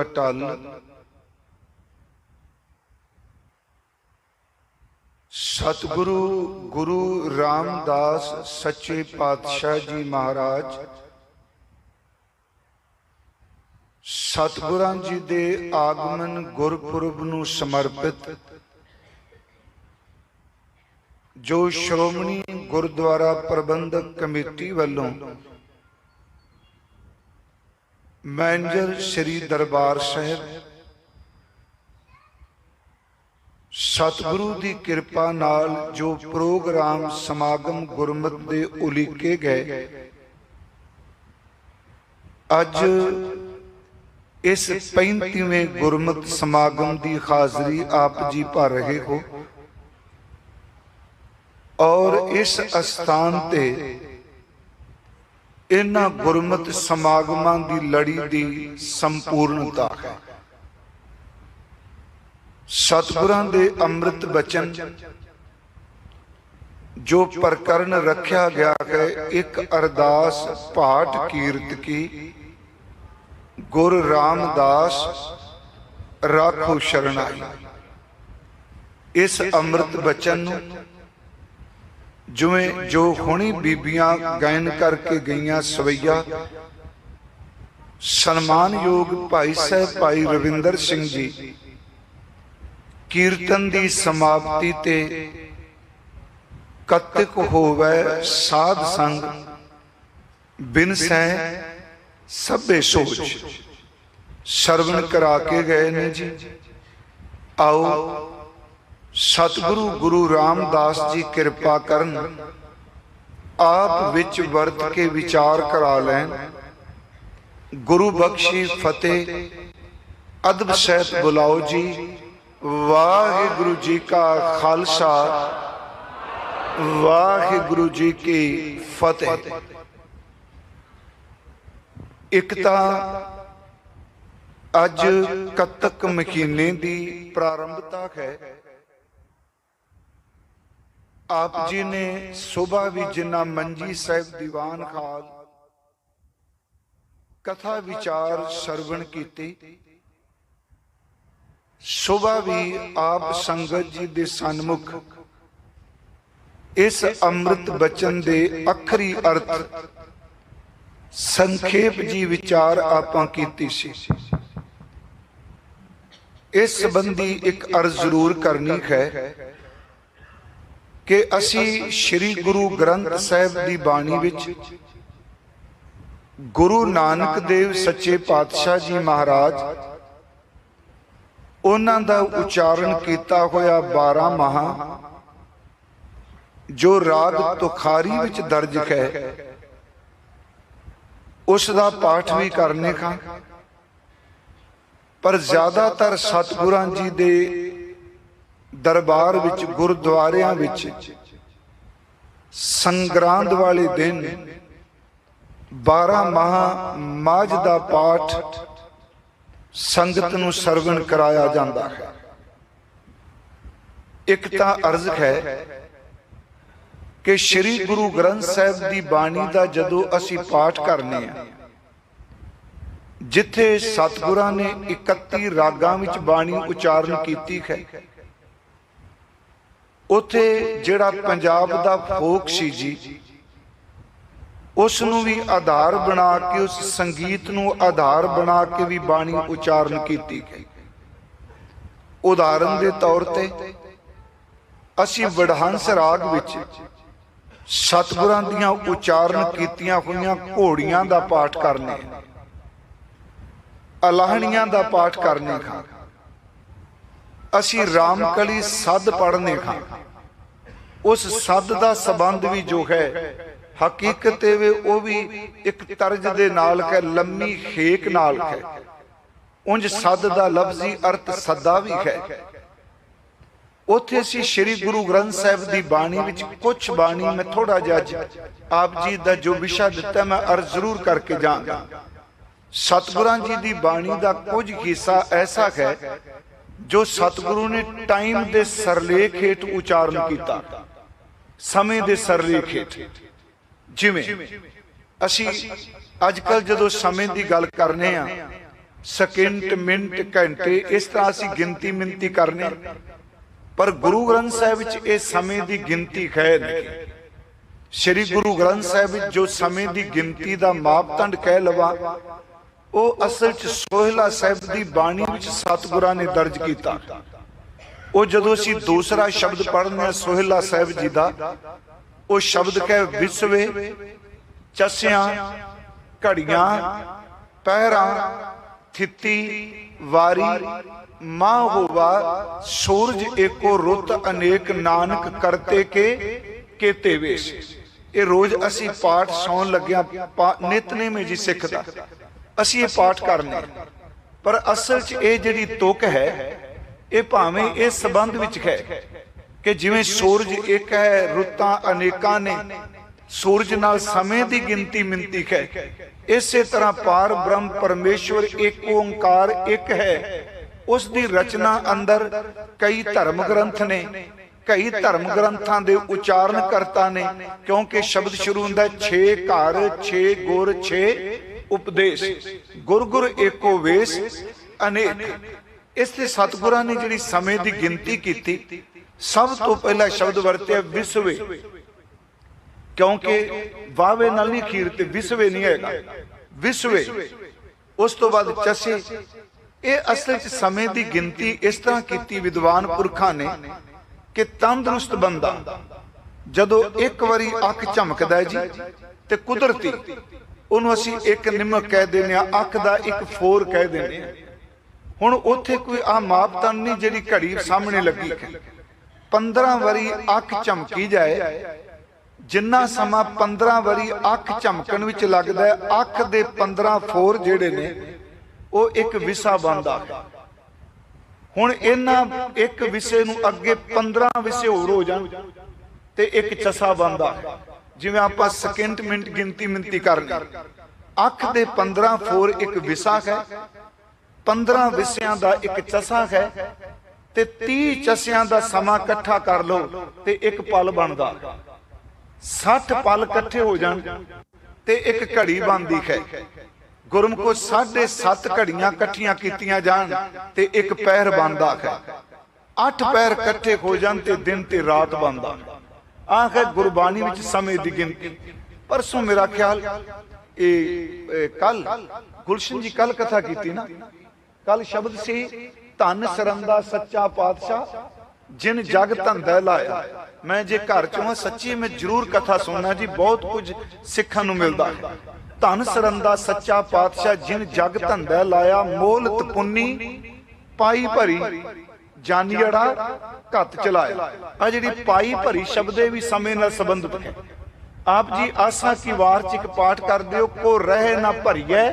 ਅਟਲ। ਸਤਿਗੁਰੂ ਗੁਰੂ ਰਾਮਦਾਸ ਸੱਚੇ ਪਾਤਸ਼ਾਹ ਜੀ ਮਹਾਰਾਜ, ਸਤਿਗੁਰਾਂ ਜੀ ਦੇ ਆਗਮਨ ਗੁਰਪੁਰਬ ਨੂੰ ਸਮਰਪਿਤ, ਜੋ ਸ਼੍ਰੋਮਣੀ ਗੁਰਦੁਆਰਾ ਪ੍ਰਬੰਧਕ ਕਮੇਟੀ ਵੱਲੋਂ ਮੈਨੇਜਰ ਸ੍ਰੀ ਦਰਬਾਰ ਸਾਹਿਬ, ਸਤਿਗੁਰੂ ਦੀ ਕਿਰਪਾ ਨਾਲ ਜੋ ਪ੍ਰੋਗਰਾਮ ਸਮਾਗਮ ਗੁਰਮਤ ਦੇ ਉਲੀਕੇ ਗਏ, ਅੱਜ ਇਸ 35ਵੇਂ ਗੁਰਮਤ ਸਮਾਗਮ ਦੀ ਹਾਜ਼ਰੀ ਆਪ ਜੀ ਭਰ ਰਹੇ ਹੋ ਔਰ ਇਸ ਅਸਥਾਨ ਤੇ ਇਹਨਾਂ ਗੁਰਮਤ ਸਮਾਗਮਾਂ ਦੀ ਲੜੀ ਦੀ ਸੰਪੂਰਨਤਾ ਹੈ। ਸਤਿਗੁਰਾਂ ਦੇ ਅੰਮ੍ਰਿਤ ਬਚਨ, ਜੋ ਪ੍ਰਕਰਨ ਰੱਖਿਆ ਗਿਆ ਹੈ, ਇੱਕ ਅਰਦਾਸ ਪਾਠ ਕੀਰਤ ਕੀ। ਗੁਰ ਰਾਮਦਾਸ, ਰਾਖੋ ਸ਼ਰਣਾਈ। ਇਸ ਅੰਮ੍ਰਿਤ ਬਚਨ ਨੂੰ ਜਿਵੇਂ ਜੋ ਹੁਣੀ ਬੀਬੀਆਂ ਗਾਇਨ ਕਰਕੇ ਗਈਆਂ ਸਵਈਆ, ਸਨਮਾਨਯੋਗ ਭਾਈ ਸਾਹਿਬ ਭਾਈ ਰਵਿੰਦਰ ਸਿੰਘ ਜੀ, ਕੀਰਤਨ ਦੀ ਸਮਾਪਤੀ ਤੇ ਕਤਕ ਹੋਵੇ ਸਾਧ ਸੰਗ, ਬਿਨ ਸਹਿ ਸਭੇ ਸੋਚ ਸਰਵਣ ਕਰਾ ਕੇ ਗਏ ਨੇ ਜੀ। ਆਓ ਸਤਿਗੁਰੂ ਗੁਰੂ ਰਾਮਦਾਸ ਜੀ ਕਿਰਪਾ ਕਰਨ, ਆਪ ਵਿੱਚ ਵਰਤ ਕੇ ਵਿਚਾਰ ਕਰਾ ਲੈਣ। ਗੁਰੂ ਬਖਸ਼ੀ ਫਤਿਹ। ਅਦਬ ਸਹਿਤ ਬੁਲਾਓ ਜੀ। ਵਾਹਿਗੁਰੂ ਜੀ ਕਾ ਖਾਲਸਾ। ਵਾਹਿਗੁਰੂ ਜੀ ਕੀ ਫਤਿਹ। ਇੱਕ ਤਾਂ ਅੱਜ ਕੱਤਕ ਮਹੀਨੇ ਦੀ ਪ੍ਰਾਰੰਭਤਾ ਹੈ। ਆਪ ਜੀ ਨੇ ਸਵੇਰ ਵੀ ਜਿੰਨਾ ਮੰਜੀ ਸਾਹਿਬ ਦੀਵਾਨ ਖਾਲ। ਕਥਾ ਵਿਚਾਰ ਸਰਵਣ ਕੀਤੀ। ਸਵੇਰ ਵੀ ਆਪ ਸੰਗਤ ਜੀ ਦੇ ਸਨਮੁਖ। ਇਸ ਅੰਮ੍ਰਿਤ ਬਚਨ ਦੇ ਅਖਰੀ ਅਰਥ ਸੰਖੇਪ ਜੀ ਵਿਚਾਰ ਆਪਾਂ ਕੀਤੀ ਸੀ। ਇਸ ਸੰਬੰਧੀ ਇੱਕ ਅਰਜ਼ ਜ਼ਰੂਰ ਕਰਨੀ ਹੈ ਕਿ ਅਸੀਂ ਸ੍ਰੀ ਗੁਰੂ ਗ੍ਰੰਥ ਸਾਹਿਬ ਦੀ ਬਾਣੀ ਵਿੱਚ ਗੁਰੂ ਨਾਨਕ ਦੇਵ ਸੱਚੇ ਪਾਤਸ਼ਾਹ ਜੀ ਮਹਾਰਾਜ ਉਹਨਾਂ ਦਾ ਉਚਾਰਨ ਕੀਤਾ ਹੋਇਆ 12 ਮਹਾ, ਜੋ ਰਾਗ ਤੁਖਾਰੀ ਵਿੱਚ ਦਰਜ ਹੈ, ਉਸ ਦਾ ਪਾਠ ਵੀ ਕਰਨੇ ਖਾਂ। ਪਰ ਜ਼ਿਆਦਾਤਰ ਸਤਿਗੁਰਾਂ ਜੀ ਦੇ ਦਰਬਾਰ ਵਿੱਚ, ਗੁਰਦੁਆਰਿਆਂ ਵਿੱਚ, ਸੰਗਰਾਂਦ ਵਾਲੇ ਦਿਨ 12 ਮਹਾ ਮਾਝ ਦਾ ਪਾਠ ਸੰਗਤ ਨੂੰ ਸਰਵਣ ਕਰਾਇਆ ਜਾਂਦਾ ਹੈ। ਇੱਕ ਤਾਂ ਅਰਜ਼ ਹੈ ਕਿ ਸ੍ਰੀ ਗੁਰੂ ਗ੍ਰੰਥ ਸਾਹਿਬ ਦੀ ਬਾਣੀ ਦਾ ਜਦੋਂ ਅਸੀਂ ਪਾਠ ਕਰਨੇ ਆ, ਜਿੱਥੇ ਸਤਿਗੁਰਾਂ ਨੇ 31 ਰਾਗਾਂ ਵਿੱਚ ਬਾਣੀ ਉਚਾਰਨ ਕੀਤੀ ਹੈ ਉਥੇ ਜਿਹੜਾ ਪੰਜਾਬ ਦਾ ਫੋਕ ਸੀ ਜੀ ਉਸ ਨੂੰ ਵੀ ਆਧਾਰ ਬਣਾ ਕੇ ਉਸ ਸੰਗੀਤ ਨੂੰ ਆਧਾਰ ਬਣਾ ਕੇ ਵੀ ਬਾਣੀ ਉਚਾਰਨ ਕੀਤੀ ਗਈ। ਉਦਾਹਰਨ ਦੇ ਤੌਰ ਤੇ ਅਸੀਂ ਵਡਹੰਸ ਰਾਗ ਵਿੱਚ ਸਤਿਗੁਰਾਂ ਦੀਆਂ ਉਚਾਰਨ ਕੀਤੀਆਂ ਹੋਈਆਂ ਘੋੜੀਆਂ ਦਾ ਪਾਠ ਕਰਨੇ। ਅਲਾਹਣੀਆਂ ਦਾ ਪਾਠ ਕਰਨੇ ਖਾਂ। ਅਸੀਂ ਰਾਮਕਲੀ ਸੱਦ ਪੜਨੇ ਖਾਂ ਉਸ ਸੱਦ ਦਾ ਸਬੰਧ ਵੀ ਜੋ ਹੈ, ਹਕੀਕਤ ਇਹ ਵੇ ਉਹ ਵੀ ਇੱਕ ਤਰਜ ਦੇ ਨਾਲ ਹੈ, ਲੰਮੀ ਖੇਕ ਨਾਲ ਹੈ। ਉੰਜ ਸੱਦ ਦਾ ਲਫ਼ਜ਼ੀ ਅਰਥ ਸੱਦਾ ਵੀ ਹੈ। ਉੱਥੇ ਅਸੀਂ ਸ੍ਰੀ ਗੁਰੂ ਗ੍ਰੰਥ ਸਾਹਿਬ ਦੀ ਬਾਣੀ ਵਿੱਚ ਕੁਝ ਬਾਣੀ ਮੈਂ ਥੋੜਾ ਜਿਹਾ ਆਪ ਜੀ ਦਾ ਜੋ ਵਿਸ਼ਾ ਦਿੱਤਾ ਮੈਂ ਅਰਜ਼ ਜ਼ਰੂਰ ਕਰਕੇ ਜਾਵਾਂਗਾ। ਸਤਿਗੁਰਾਂ ਜੀ ਦੀ ਬਾਣੀ ਦਾ ਕੁਝ ਹਿੱਸਾ ਐਸਾ ਹੈ ਜੋ ਸਤਿਗੁਰੂ ਨੇ ਟਾਈਮ ਦੇ ਸਰਲੇਖ ਹੇਠ ਉਚਾਰਨ ਕੀਤਾ, ਸਮੇਂ ਦੇ ਸਰਲੇਖ ਹੇਠ ਜਿਵੇਂ ਅਸੀਂ ਅੱਜ ਕੱਲ ਜਦੋਂ ਸਮੇਂ ਦੀ ਗੱਲ ਕਰਨੇ ਆ ਸਕਿੰਟ ਮਿੰਟ ਘੰਟੇ ਇਸ ਤਰ੍ਹਾਂ ਅਸੀਂ ਗਿਣਤੀ ਮਿੰਤੀ ਕਰਨੇ। ਪਰ ਗੁਰੂ ਗ੍ਰੰਥ ਸਾਹਿਬ ਵਿੱਚ ਇਹ ਸਮੇਂ ਦੀ ਗਿਣਤੀ ਹੈ ਨਹੀਂ। ਸ੍ਰੀ ਗੁਰੂ ਗ੍ਰੰਥ ਸਾਹਿਬ ਵਿੱਚ ਜੋ ਸਮੇਂ ਦੀ ਗਿਣਤੀ ਦਾ ਮਾਪਦੰਡ ਕਹਿ ਲਵਾ ਉਹ ਅਸਲ 'ਚ ਸੋਹਿਲਾ ਸਾਹਿਬ ਦੀ ਬਾਣੀ ਵਿੱਚ ਸਤਿਗੁਰਾਂ ਨੇ ਦਰਜ ਕੀਤਾ। ਉਹ ਜਦੋਂ ਅਸੀਂ ਦੂਸਰਾ ਸ਼ਬਦ ਪੜ੍ਹਨੇ ਆ ਸੋਹਿਲਾ ਸਾਹਿਬ ਜੀ ਦਾ, ਉਹ ਸ਼ਬਦ ਕਹੇ ਵਿਸਵੇ, ਚਸਿਆਂ, ਘੜੀਆਂ ਪਹਿਰਾਂ ਥਿੱਤੀ, ਵਾਰੀ, ਮਾਂ ਹੋਵਾ, ਸੂਰਜ ਏਕੋ ਰੁੱਤ ਅਨੇਕ ਨਾਨਕ ਕਰਤੇ ਕੇ ਕੇਤੇ ਵੇਸ਼ ਇਹ ਰੋਜ਼ ਅਸੀਂ ਪਾਠ ਸੌਣ ਲੱਗਿਆ, ਪਾ- ਜੀ ਸਿੱਖ ਦਾ। ਅਸੀਂ ਇਹ ਪਾਠ ਕਰਨੇ ਪਰ ਅਸਲ 'ਚ ਇਹ ਜਿਹੜੀ ਤੁਕ ਹੈ, ਇਹ ਭਾਵੇਂ ਇਸ ਸੰਬੰਧ ਵਿੱਚ ਹੈ ਕਿ ਜਿਵੇਂ ਸੂਰਜ ਇੱਕ ਹੈ, ਰੁੱਤਾਂ ਅਨੇਕਾਂ ਨੇ, ਸੂਰਜ ਨਾਲ ਸਮੇਂ ਦੀ ਗਿਣਤੀ ਮਿੰਤੀ ਹੈ। ਇਸੇ ਤਰ੍ਹਾਂ ਪਾਰ ਬ੍ਰਹਮ ਪਰਮੇਸ਼ਵਰ ਇੱਕ ਓੰਕਾਰ ਇੱਕ ਹੈ। ਉਸ ਦੀ ਰਚਨਾ ਅੰਦਰ ਕਈ ਧਰਮ ਗ੍ਰੰਥ ਨੇ, ਕਈ ਧਰਮ ਗ੍ਰੰਥਾਂ ਦੇ ਉਚਾਰਨ ਕਰਤਾ ਨੇ, ਕਿਉਂਕਿ ਸ਼ਬਦ ਸ਼ੁਰੂ ਹੁੰਦਾ 6 ਘਰ 6 ਗੁਰ 6 ਉਪਦੇਸ਼। ਗੁਰ ਗੁਰ ਏਕੋ ਵੇਸ, ਅਨੇਕ। ਇਸ ਤੇ ਸਤਿਗੁਰਾਂ ਨੇ ਜਿਹੜੀ ਸਮੇਂ ਦੀ ਗਿਣਤੀ ਕੀਤੀ, ਸਭ ਤੋਂ ਪਹਿਲਾ ਸ਼ਬਦ ਵਰਤਿਆ ਵਿਸਵੇ। ਕਿਉਂਕਿ ਵਾਵੇ ਨਾਲ ਨਹੀਂ ਖੀਰ ਤੇ ਵਿਸਵੇ ਨਹੀਂ ਹੈਗਾ। ਵਿਸਵੇ। ਉਸ ਤੋਂ ਬਾਅਦ ਚਸੇ। ਇਹ ਅਸਲ ਵਿੱਚ ਸਮੇਂ ਦੀ ਗਿਣਤੀ ਇਸ ਤਰ੍ਹਾਂ ਕੀਤੀ ਵਿਦਵਾਨ ਪੁਰਖਾਂ ਨੇ ਕਿ ਤੰਦਰੁਸਤ ਬੰਦਾ ਜਦੋਂ ਇੱਕ ਵਾਰੀ ਅੱਖ ਝਮਕਦਾ ਜੀ ਤੇ ਕੁਦਰਤੀ ਉਹਨੂੰ ਅਸੀਂ ਇੱਕ ਨਿਮਕ ਕਹਿ ਦਿੰਦੇ ਆ ਅੱਖ ਦਾ ਇੱਕ ਫੋਰ ਕਹਿ ਦਿੰਦੇ ਆ ਹੁਣ ਉੱਥੇ ਕੋਈ ਆ ਮਾਪਦੰਡ ਨਹੀਂ ਜਿਹੜੀ ਘੜੀ ਸਾਹਮਣੇ ਲੱਗੀ ਹੈ। 15 ਵਾਰੀ ਅੱਖ ਝਮਕੀ ਜਾਏ, ਜਿੰਨਾ ਸਮਾਂ 15 ਵਾਰੀ ਅੱਖ ਝਮਕਣ ਵਿੱਚ ਲੱਗਦਾ ਹੈ, ਅੱਖ ਦੇ 15 ਫੋਰ ਜਿਹੜੇ ਨੇ, ਉਹ ਇੱਕ ਵਿਸਾ ਬਣਦਾ ਹੈ। ਹੁਣ ਇਹਨਾਂ ਇੱਕ ਵਿਸੇ ਨੂੰ ਅੱਗੇ 15 ਵਿਸੇ ਹੋਰ ਹੋ ਜਾਣ ਤੇ ਇੱਕ ਚਸਾ ਬਣਦਾ ਹੈ। ਜਿਵੇਂ ਆਪਾਂ ਸਕਿੰਟ ਮਿੰਟ ਗਿਣਤੀ ਮਿੰਤੀ ਕਰਨੀ। ਅੱਖ ਦੇ 15 ਫੋਰ ਇੱਕ ਵਿਸਾ ਹੈ 15 ਵਿਸਿਆਂ ਦਾ ਇੱਕ ਚਸਾ ਹੈ ਤੇ 30 ਚਸਿਆਂ ਦਾ ਸਮਾਂ ਇਕੱਠਾ ਕਰ ਲਓ ਤੇ ਇੱਕ ਪਲ ਬਣਦਾ। 60 ਪਲ ਇਕੱਠੇ ਹੋ ਜਾਣ ਤੇ ਇੱਕ ਘੜੀ ਬਣਦੀ ਹੈ। ਗੁਰਮੁਖੋ 7.5 ਘੜੀਆਂ ਇਕੱਠੀਆਂ ਕੀਤੀਆਂ ਜਾਣ ਤੇ ਇੱਕ ਪੈਰ ਬਣਦਾ ਹੈ। 8 ਪੈਰ ਇਕੱਠੇ ਹੋ ਜਾਣ ਤੇ ਦਿਨ ਤੇ ਰਾਤ ਬਣਦਾ। ਆਹ ਹੈ, ਗੁਰਬਾਣੀ ਵਿੱਚ ਸਮੇਂ ਦੀ ਗਿਣਤੀ। ਪਰਸੋਂ ਮੇਰਾ ਖਿਆਲ, ਇਹ ਕੱਲ, ਗੁਲਸ਼ਨ ਜੀ ਕੱਲ ਕਥਾ ਕੀਤੀ ਨਾ। ਕੱਲ ਸ਼ਬਦ ਸੀ, ਧੰਨ ਸਰੰਦਾ ਸੱਚਾ ਪਾਤਸ਼ਾਹ, ਜਿਨ ਜਗ ਧੰਦਾ ਲਾਇਆ। ਮੈਂ ਜੇ ਘਰ ਚੋਂ ਹਾਂ ਸੱਚੀ ਮੈਂ ਜ਼ਰੂਰ ਕਥਾ ਸੁਣਨਾ ਜੀ, ਬਹੁਤ ਕੁਝ ਸਿੱਖਣ ਨੂੰ ਮਿਲਦਾ ਹੈ। ਧੰਨ ਸਰੰਦਾ ਸੱਚਾ ਪਾਤਸ਼ਾਹ, ਜਿਨ ਜਗ ਧੰਦਾ ਲਾਇਆ ਮੋਲ ਪੁੰਨੀ ਪਾਈ ਭਰੀ। ਜਾਨੀੜਾ ਘੱਤ ਚਲਾਇਆ। ਆ ਜਿਹੜੀ ਪਾਈ ਭਰੀ ਸ਼ਬਦੇ ਵੀ ਸਮੇਂ ਨਾਲ ਸੰਬੰਧਿਤ ਹੈ। ਆਪ ਜੀ ਆਸਾ ਕੀ ਵਾਰ ਚ ਇੱਕ ਪਾਠ ਕਰਦੇ ਹੋ, ਕੋ ਰਹਿ ਨਾ ਭਰੀਐ,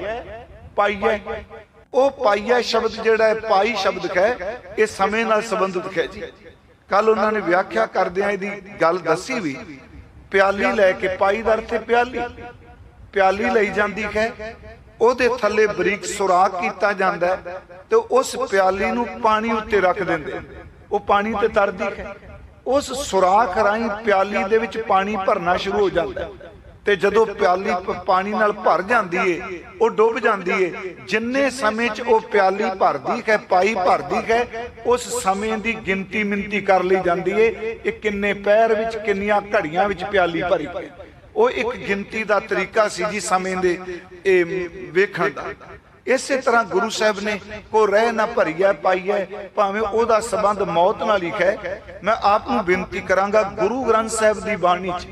ਪਾਈਐ। ਉਹ ਪਾਈਆ ਸ਼ਬਦ ਜਿਹੜਾ ਹੈ, ਪਾਈ ਸ਼ਬਦ ਹੈ ਇਹ ਸਮੇਂ ਨਾਲ ਸੰਬੰਧਿਤ ਹੈ ਜੀ। ਕੱਲ ਉਹਨਾਂ ਨੇ ਵਿਆਖਿਆ ਕਰਦਿਆਂ ਇਹਦੀ ਗੱਲ ਦੱਸੀ ਵੀ, ਪਿਆਲੀ ਲੈ ਕੇ ਪਾਈ ਦਾ ਅਰਥ ਹੈ ਪਿਆਲੀ। ਪਿਆਲੀ ਲਈ ਜਾਂਦੀ ਹੈ ਉਹਦੇ ਥੱਲੇ ਬਰੀਕ ਸੁਰਾਖ ਕੀਤਾ ਜਾਂਦਾ ਤੇ ਉਸ ਪਿਆਲੀ ਨੂੰ ਪਾਣੀ ਉੱਤੇ ਰੱਖ ਦਿੰਦੇ ਉਹ ਪਾਣੀ ਤੇ ਤਰਦੀ ਹੈ। ਉਸ ਸੁਰਾਖ ਰਾਹੀਂ ਪਿਆਲੀ ਦੇ ਵਿੱਚ ਪਾਣੀ ਭਰਨਾ ਸ਼ੁਰੂ ਹੋ ਜਾਂਦਾ ਤੇ ਜਦੋਂ ਪਿਆਲੀ ਪਾਣੀ ਨਾਲ ਭਰ ਜਾਂਦੀ ਏ, ਉਹ ਡੁੱਬ ਜਾਂਦੀ ਏ, ਜਿੰਨੇ ਸਮੇਂ 'ਚ ਉਹ ਪਿਆਲੀ ਭਰਦੀ ਹੈ, ਪਾਈ ਭਰਦੀ ਹੈ, ਉਸ ਸਮੇਂ ਦੀ ਗਿਣਤੀ ਮਿੰਤੀ ਕਰ ਲਈ ਜਾਂਦੀ ਏ, ਇਹ ਕਿੰਨੇ ਪੈਰ ਵਿੱਚ, ਕਿੰਨੀਆਂ ਘੜੀਆਂ ਵਿੱਚ ਪਿਆਲੀ ਭਰੀ ਪਈ। ਉਹ ਇੱਕ ਗਿਣਤੀ ਦਾ ਤਰੀਕਾ ਸੀ ਜੀ ਸਮੇਂ ਦੇ, ਇਹ ਵੇਖਣ ਦਾ। ਇਸੇ ਤਰ੍ਹਾਂ ਗੁਰੂ ਸਾਹਿਬ ਨੇ ਕੋ ਰਹਿ ਨਾ ਭਰੀਐ, ਪਾਈਐ, ਭਾਵੇਂ ਉਹਦਾ ਸਬੰਧ ਮੌਤ ਨਾਲ ਹੀ ਹੈ ਮੈਂ ਆਪ ਨੂੰ ਬੇਨਤੀ ਕਰਾਂਗਾ ਗੁਰੂ ਗ੍ਰੰਥ ਸਾਹਿਬ ਦੀ ਬਾਣੀ 'ਚ,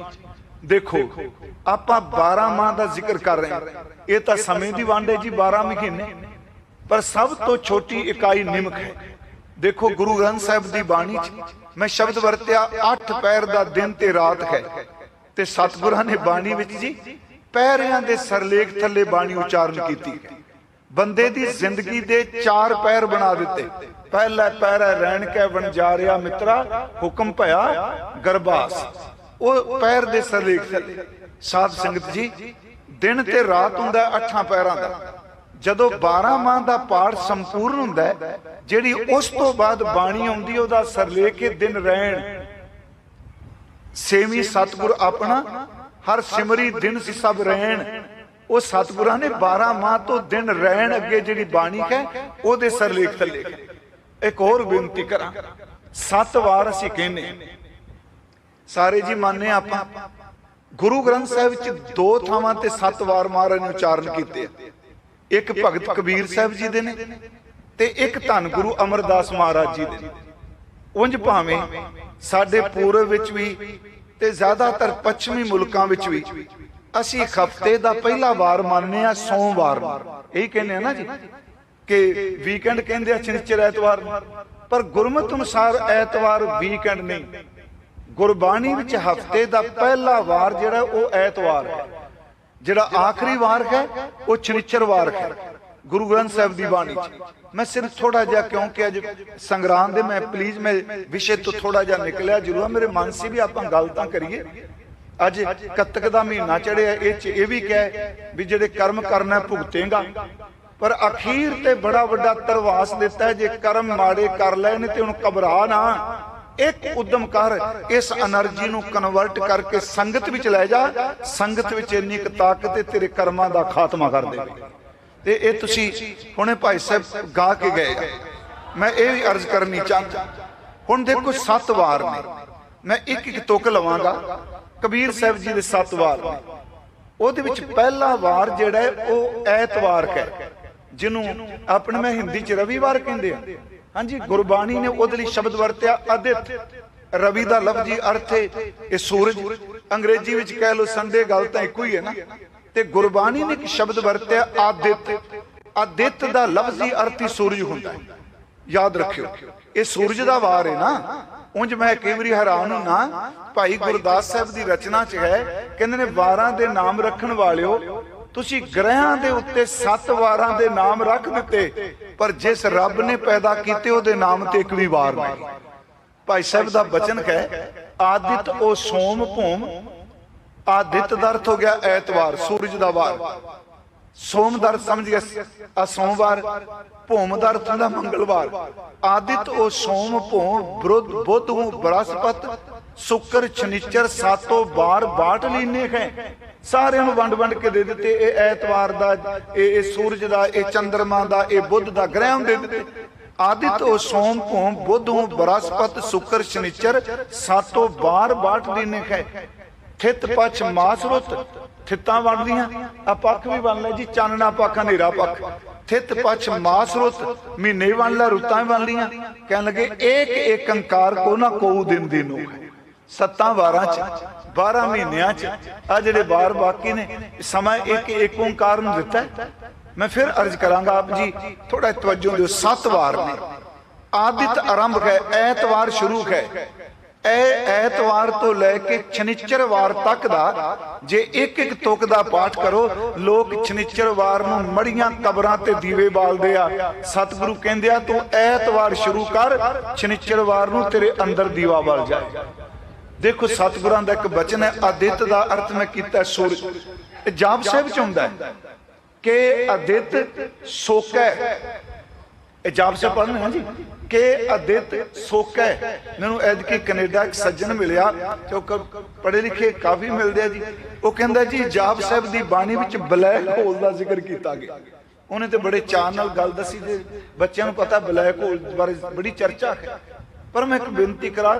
ਦੇਖੋ, ਆਪਾਂ 12 ਮਾਹ ਦਾ ਜ਼ਿਕਰ ਕਰ ਰਹੇ ਹਾਂ। ਇਹ ਤਾਂ ਸਮੇਂ ਦੀ ਵੰਡ ਹੈ ਜੀ 12 ਮਹੀਨੇ। ਪਰ ਸਭ ਤੋਂ ਛੋਟੀ ਇਕਾਈ ਨਿਮਕ ਹੈ। ਦੇਖੋ, ਗੁਰੂ ਗ੍ਰੰਥ ਸਾਹਿਬ ਦੀ ਬਾਣੀ 'ਚ ਮੈਂ ਸ਼ਬਦ ਵਰਤਿਆ 8 ਪੈਰ ਦਾ ਦਿਨ ਤੇ ਰਾਤ ਹੈ। ਤੇ ਸਤਿਗੁਰਾਂ ਨੇ ਬਾਣੀ ਵਿੱਚ ਜੀ ਪੈਰਿਆਂ ਦੇ ਸਰਲੇਖ ਥੱਲੇ ਬਾਣੀ ਉਚਾਰਨ ਕੀਤੀ। ਬੰਦੇ ਦੀ ਜ਼ਿੰਦਗੀ ਦੇ ਚਾਰ ਪੈਰ ਬਣਾ ਦਿੱਤੇ। ਪਹਿਲਾ ਪੈਰ ਹੈ ਰਹਿਣ ਕੇ ਵਣਜਾਰਿਆ ਮਿੱਤਰਾ, ਹੁਕਮ ਭਇਆ ਗਰਬਾਸ। ਉਹ ਪੈਰ ਦੇ ਸਰਲੇਖ ਥੱਲੇ ਸਾਧ ਸੰਗਤ ਜੀ, ਦਿਨ ਤੇ ਰਾਤ ਹੁੰਦਾ ਹੈ ਅੱਠਾਂ ਪੈਰਾਂ ਦਾ। ਜਦੋਂ 12 ਮਾਹ ਦਾ ਪਾਠ ਸੰਪੂਰਨ ਹੁੰਦਾ ਜਿਹੜੀ ਉਸ ਤੋਂ ਬਾਅਦ ਬਾਣੀ ਆਉਂਦੀ ਉਹਦਾ ਸਰਲੇਖ ਦਿਨ ਰਹਿਣ। ਸੇਵੀ ਸਤਿਗੁਰ ਆਪਣਾ ਹਰ ਸਿਮਰੀ ਦਿਨ ਸੀ ਸਭ ਰਹਿਣ। ਉਹ ਸਤਿਗੁਰਾਂ ਨੇ 12 ਮਾਹ ਤੋਂ ਦਿਨ ਰਹਿਣ ਅੱਗੇ ਜਿਹੜੀ ਬਾਣੀ ਹੈ ਉਹਦੇ ਸਰਲੇਖ ਥੱਲੇ ਇੱਕ ਹੋਰ ਬੇਨਤੀ ਕਰਾਂ। ਸੱਤ ਵਾਰ ਅਸੀਂ ਕਹਿੰਨੇ ਸਾਰੇ ਜੀ ਮੰਨਦੇ ਹਾਂ ਆਪਾਂ। ਗੁਰੂ ਗ੍ਰੰਥ ਸਾਹਿਬ ਵਿੱਚ ਦੋ ਥਾਵਾਂ ਤੇ ਸੱਤ ਵਾਰ ਮਹਾਰਾਜ ਨੇ ਉਚਾਰਨ ਕੀਤੇ ਇੱਕ ਭਗਤ ਕਬੀਰ ਸਾਹਿਬ ਜੀ ਦੇ ਨੇ ਤੇ ਇੱਕ ਧੰਨ ਗੁਰੂ ਅਮਰਦਾਸ ਮਹਾਰਾਜ ਜੀ ਦੇ ਨੇ। ਉਂਝ ਭਾਵੇਂ ਸਾਡੇ ਪੂਰਬ ਵਿੱਚ ਵੀ ਤੇ ਜ਼ਿਆਦਾਤਰ ਪੱਛਮੀ ਮੁਲਕਾਂ ਵਿੱਚ ਵੀ। ਅਸੀਂ ਹਫ਼ਤੇ ਦਾ ਪਹਿਲਾ ਵਾਰ ਮੰਨਦੇ ਆ ਸੋਮਵਾਰ ਇਹ ਕਹਿੰਦੇ ਆ ਨਾ ਜੀ ਕਿ ਵੀਕਐਂਡ ਕਹਿੰਦੇ ਆ ਸ਼ਨੀਚਰ ਐਤਵਾਰ ਪਰ ਗੁਰਮਤ ਅਨੁਸਾਰ ਐਤਵਾਰ ਵੀਕਐਂਡ ਨਹੀਂ। ਗੁਰਬਾਣੀ ਵਿੱਚ ਹਫ਼ਤੇ ਦਾ ਪਹਿਲਾ ਵਾਰ ਜਿਹੜਾ ਉਹ ਐਤਵਾਰ ਹੈ। ਜਿਹੜਾ ਆਖਰੀ ਵਾਰ ਹੈ, ਉਹ ਸ਼ਨੀਚਰਵਾਰ ਹੈ। ਗੁਰੂ ਗ੍ਰੰਥ ਸਾਹਿਬ ਦੀ ਬਾਣੀ ਚ। ਮੈਂ ਸਿਰਫ ਥੋੜਾ ਜਿਹਾ, ਕਿਉਂਕਿ ਅੱਜ ਸੰਗਰਾਮ ਦੇ ਮੈਂ ਪਲੀਜ਼ ਮੈਂ ਵਿਸ਼ੇ ਤੋਂ ਥੋੜਾ ਜਿਹਾ ਨਿਕਲਿਆ, ਜਰੂਰ ਮੇਰੇ ਮਨ ਸੀ ਵੀ ਆਪਾਂ ਗੱਲ ਤਾਂ ਕਰੀਏ। ਅੱਜ ਕੱਤਕ ਦਾ ਮਹੀਨਾ ਚੜਿਆ ਇਹ ਚ ਇਹ ਵੀ ਕਹੇ ਵੀ ਜਿਹੜੇ ਕਰਮ ਕਰਨਾ ਭੁਗਤੇਗਾ। ਪਰ ਅਖੀਰ ਤੇ ਬੜਾ ਵੱਡਾ ਤਰਵਾਸ ਦਿੱਤਾ ਜੇ ਕਰਮ ਮਾੜੇ ਕਰ ਲੈਣ ਤੇ ਹੁਣ ਕਬਰਾ ਨਾ। ਇੱਕ ਉਦਮ ਕਰ, ਇਸ એનર્ਜੀ ਨੂੰ ਕਨਵਰਟ ਕਰਕੇ ਸੰਗਤ ਵਿੱਚ ਲੈ ਜਾ, ਸੰਗਤ ਵਿੱਚ ਇੰਨੀ ਤਾਕਤ ਤੇਰੇ ਕਰਮਾਂ ਦਾ ਖਾਤਮਾ ਕਰ ਦੇਵੇ ਤੇ ਇਹ ਤੁਸੀਂ ਹੁਣੇ ਭਾਈ ਸਾਹਿਬ ਗਾ ਕੇ ਗਏ ਮੈਂ ਇਹ ਵੀ ਅਰਜ਼ ਕਰਨੀ ਚਾਹੁੰਦਾ, ਹੁਣ ਦੇਖੋ ਸੱਤ ਵਾਰ ਨੇ। ਮੈਂ ਇੱਕ ਇੱਕ ਤੁਕ ਲਵਾਂਗਾ। ਕਬੀਰ ਸਾਹਿਬ ਜੀ ਦੇ ਸੱਤ ਵਾਰ ਨੇ। ਉਹਦੇ ਵਿੱਚ ਪਹਿਲਾ ਵਾਰ ਜਿਹੜਾ ਉਹ ਐਤਵਾਰ ਹੈ, ਜਿਹਨੂੰ ਆਪਣੇ ਮੈਂ ਹਿੰਦੀ ਚ ਰਵੀਵਾਰ ਕਹਿੰਦੇ ਆ। ਹਾਂਜੀ, ਗੁਰਬਾਣੀ ਨੇ ਉਹਦੇ ਲਈ ਸ਼ਬਦ ਵਰਤਿਆ, ਅਦਿਤ। ਰਵੀ ਦਾ ਲਫ਼ਜ਼ੀ ਅਰਥ ਹੈ ਇਹ ਸੂਰਜ। ਅੰਗਰੇਜ਼ੀ ਵਿੱਚ ਕਹਿ ਲਓ ਸੰਡੇ ਗੱਲ ਤਾਂ ਇੱਕੋ ਹੀ ਹੈ ਨਾ। ਤੇ ਗੁਰਬਾਣੀ ਨੇ ਇੱਕ ਸ਼ਬਦ ਵਰਤਿਆ, ਆਦਿਤ। ਆਦਿਤ ਦਾ ਲਫ਼ਜ਼ੀ ਅਰਥ ਹੀ ਸੂਰਜ ਹੁੰਦਾ ਹੈ। ਯਾਦ ਰੱਖਿਓ, ਇਹ ਸੂਰਜ ਦਾ ਵਾਰ ਹੈ ਨਾ। ਉਂਝ ਮੈਂ ਕਈ ਵਾਰੀ ਹੈਰਾਨ ਹੁੰਨਾ ਭਾਈ ਗੁਰਦਾਸ ਸਾਹਿਬ ਦੀ ਰਚਨਾ 'ਚ ਹੈ, ਕਹਿੰਦੇ ਨੇ ਵਾਰਾਂ ਦੇ ਨਾਮ ਰੱਖਣ ਵਾਲਿਓ, ਤੁਸੀਂ ਗ੍ਰਹਿਆਂ ਦੇ ਉੱਤੇ ਸੱਤ ਵਾਰਾਂ ਦੇ ਨਾਮ ਰੱਖ ਦਿੱਤੇ, ਪਰ ਜਿਸ ਰੱਬ ਨੇ ਪੈਦਾ ਕੀਤੇ ਉਹਦੇ ਨਾਮ ਤੇ ਇੱਕ ਵੀ ਵਾਰ ਨਹੀਂ। ਭਾਈ ਸਾਹਿਬ ਦਾ ਬਚਨ ਹੈ ਆਦਿਤ ਉਹ ਸੋਮ ਭੂਮ ਆਦਿਤ ਦਾ ਅਰਥ ਹੋ ਗਿਆ ਐਤਵਾਰ, ਸੂਰਜ ਦਾ ਵਾਰ। ਸੋਮ ਦਾ ਅਰਥ ਸਮਝ ਗਿਆ ਆ ਸੋਮਵਾਰ ਭੂਮ ਦਾ ਅਰਥ ਹੁੰਦਾ ਮੰਗਲਵਾਰ। ਆਦਿਤ ਉਹ ਸੋਮ, ਭੂਮ ਬੁੱਧ ਬੁੱਧ ਨੂੰ ਬ੍ਰਹਸਪਤ, ਸ਼ੁੱਕਰ, ਸ਼ਨੀਚਰ, ਸਾਤੋਂ ਬਾਰ, ਬਾਟ ਲੀਨੇ ਹੈ ਸਾਰਿਆਂ ਨੂੰ ਵੰਡ ਵੰਡ ਕੇ ਦੇ ਦਿੱਤੇ। ਇਹ ਐਤਵਾਰ ਦਾ, ਇਹ ਇਹ ਸੂਰਜ ਦਾ, ਇਹ ਚੰਦਰਮਾ ਦਾ, ਇਹ ਬੁੱਧ ਦਾ ਗ੍ਰਹਿ ਦੇ ਦਿੱਤੇ। ਆਦਿਤ ਉਹ ਸੋਮ, ਭੂਮ, ਬੁੱਧ ਨੂੰ ਬ੍ਰਹਸਪਤ, ਸ਼ੁੱਕਰ, ਸ਼ਨੀਚਰ, ਸਾਤੋਂ ਬਾਰ, ਬਾਟ ਲੀਨੇ ਹੈ ਥਿਤ ਪਛ ਮਾਸ ਥਿੱਤਾਂ ਬਣਦੀਆਂ ਆ ਪੱਖ ਵੀ ਬਣ ਲੈ ਜੀ, ਚਾਨਣਾ ਪੱਖ, ਹਨੇਰਾ ਪੱਖ। ਥਿਤ ਪਛ ਮਾਸ ਮਹੀਨੇ ਬਣ ਲੈ, ਰੁੱਤਾਂ ਵੀ ਲੀਆਂ ਕਹਿਣ ਲੱਗੇ, ਏਕ ਏਕ ਅੰਕਾਰ ਕੋ ਨਾ ਕੋਉ ਦਿਨ ਦੀ ਹੈ। ਸੱਤਾਂ ਵਾਰਾਂ ਚ 12 ਮਹੀਨਿਆਂ ਚ, ਆ ਜਿਹੜੇ ਵਾਰ ਬਾਕੀ ਨੇ, ਸਮਾਂ ਇੱਕ ਏਕ ਓੰਕਾਰ ਨੂੰ ਦਿੱਤਾ ਮੈਂ ਫਿਰ ਅਰਜ਼ ਕਰਾਂਗਾ ਆਪ ਜੀ ਥੋੜਾ ਤਵੱਜੋ ਦਿਓ, ਸੱਤ ਵਾਰ ਨੇ। ਆਦਿਤ ਆਰੰਭ ਹੈ, ਐਤਵਾਰ ਸ਼ੁਰੂ ਹੈ। ਇਹ ਐਤਵਾਰ ਤੋਂ ਲੈ ਕੇ ਸ਼ਨੀਚਰਵਾਰ ਤੱਕ ਦਾ ਜੇ ਇੱਕ ਇੱਕ ਤੁਕ ਦਾ ਪਾਠ ਕਰੋ, ਲੋਕ ਸ਼ਨੀਚਰਵਾਰ ਨੂੰ ਮੜੀਆਂ ਕਬਰਾਂ ਤੇ ਦੀਵੇ ਬਾਲਦੇ ਆ। ਸਤਿਗੁਰੂ ਕਹਿੰਦੇ ਆ, ਤੂੰ ਐਤਵਾਰ ਸ਼ੁਰੂ ਕਰ, ਸ਼ਨੀਚਰਵਾਰ ਨੂੰ ਤੇਰੇ ਅੰਦਰ ਦੀਵਾ ਬਲ ਜਾਏ ਦੇਖੋ, ਸਤਿਗੁਰਾਂ ਦਾ ਇੱਕ ਬਚਨ ਹੈ ਆਦਿਤ ਦਾ ਅਰਥ ਮੈਂ ਕੀਤਾ ਸੂਰਜ। ਜਾਪ ਸਾਹਿਬ ਚ ਹੁੰਦਾ ਹੈ ਕਿ ਆਦਿਤ ਸੋਕੈ ਇਹ ਸੇ ਪੜ੍ਹਨਾ ਹੈ ਜੀ? ਕਿ ਅਦਿਤ ਸੋਕੈ ਮੈਨੂੰ ਐਦ ਕੀ ਕੈਨੇਡਾ ਇੱਕ ਸੱਜਣ ਮਿਲਿਆ ਜੋ ਪੜ੍ਹੇ ਲਿਖੇ ਕਾਫੀ ਮਿਲਦੇ ਆ ਜੀ। ਉਹ ਕਹਿੰਦਾ ਜੀ, ਜਾਪ ਸਾਹਿਬ ਦੀ ਬਾਣੀ ਵਿੱਚ ਬਲੈਕ ਹੋਲ ਦਾ ਜ਼ਿਕਰ ਕੀਤਾ ਗਿਆ। ਉਹਨੇ ਤੇ ਬੜੇ ਚਾਅ ਨਾਲ ਗੱਲ ਦੱਸੀ ਤੇ ਬੱਚਿਆਂ ਨੂੰ ਪਤਾ ਬਲੈਕ ਹੋਲ ਬਾਰੇ ਬੜੀ ਚਰਚਾ ਹੈ। ਪਰ ਮੈਂ ਇੱਕ ਬੇਨਤੀ ਕਰਾਂ